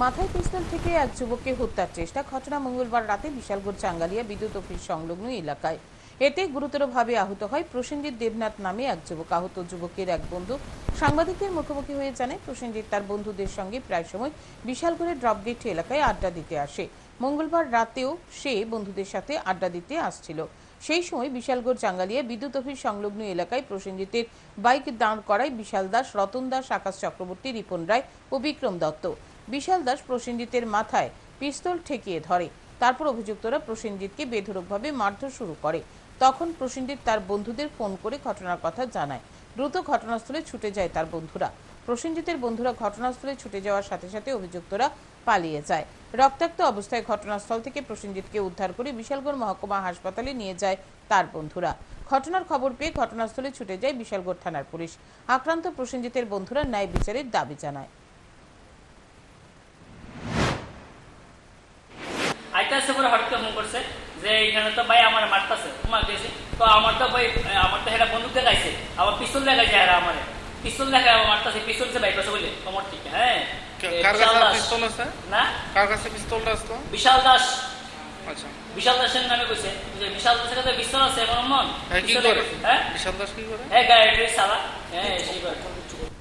মাথায় পিস্তল থেকে এক যুবককে হত্যার চেষ্টা। ঘটনা মঙ্গলবার রাতে বিশালগড় চাঙ্গালিয়া বিদ্যুৎ অফিস সংলগ্ন এলাকায়। এতে গুরুতরভাবে আহত হয় প্রসেনজিৎ দেবনাথ নামে এক যুবক। আহত যুবকের এক বন্ধু সাংবাদিকদের মুখোমুখি হয়ে জানায়, প্রসেনজিৎ তার বন্ধুদের সঙ্গে প্রায় সময় বিশালগড়ের ড্রপগেট এলাকায় আড্ডা দিতে আসে। মঙ্গলবার রাতেও সে বন্ধুদের সাথে আড্ডা দিতে আসছিল। সেই সময় বিশালগড় চাঙ্গালিয়া বিদ্যুৎ অফিস সংলগ্ন এলাকায় প্রসেনজিতের বাইক দাঁড় করায় বিশাল দাস, রতন দাস, আকাশ চক্রবর্তী, রিপন রায় ও বিক্রম দত্ত। বিশাল দাস প্রসেনজিতের মাথায় পিস্তল ঠেকিয়ে ধরে। তারপর অভিযুক্তরা প্রসেনজিৎকে বেধড়কভাবে মারধর শুরু করে। তখন প্রসেনজিৎ তার বন্ধুদের ফোন করে ঘটনার কথা জানায়। দ্রুত ঘটনাস্থলে ছুটে যায় তার বন্ধুরা। প্রসেনজিতের বন্ধুরা ঘটনাস্থলে ছুটে যাওয়ার সাথে সাথে অভিযুক্তরা পালিয়ে যায়। রক্তাক্ত অবস্থায় ঘটনাস্থল থেকে প্রসেনজিৎকে উদ্ধার করে বিশালগড় মহকুমা হাসপাতালে নিয়ে যায় তার বন্ধুরা। ঘটনার খবর পেয়ে ঘটনাস্থলে ছুটে যায় বিশালগড় থানার পুলিশ। আক্রান্ত প্রসেনজিতের বন্ধুরা ন্যায় বিচারের দাবি জানায়। আইতাছে পরে হঠাৎ ফোন করছে যে এখানে তো ভাই আমার মারতাছে তোমার গেছে তো আমার তো ভাই আমার তো হেরা বন্দুক দেখাইছে আবার পিস্তল দেখাইছে হেরা আমার। পিস্তল দেখায় আমার মারতাছে পিস্তল সে ভাই বলে তোমার ঠিক হ্যাঁ। বিশাল দাস। আছে? না? কার কাছে পিস্তলটা আসতো বিশাল দাস। আচ্ছা। বিশাল দাসের নামে কইছে যে বিশাল দাসের কাছে পিস্তল আছে এমন মন হ্যাঁ হ্যাঁ। বিশাল দাস কি করে? হ্যাঁ গাড়ি হ্যাঁ সেই করে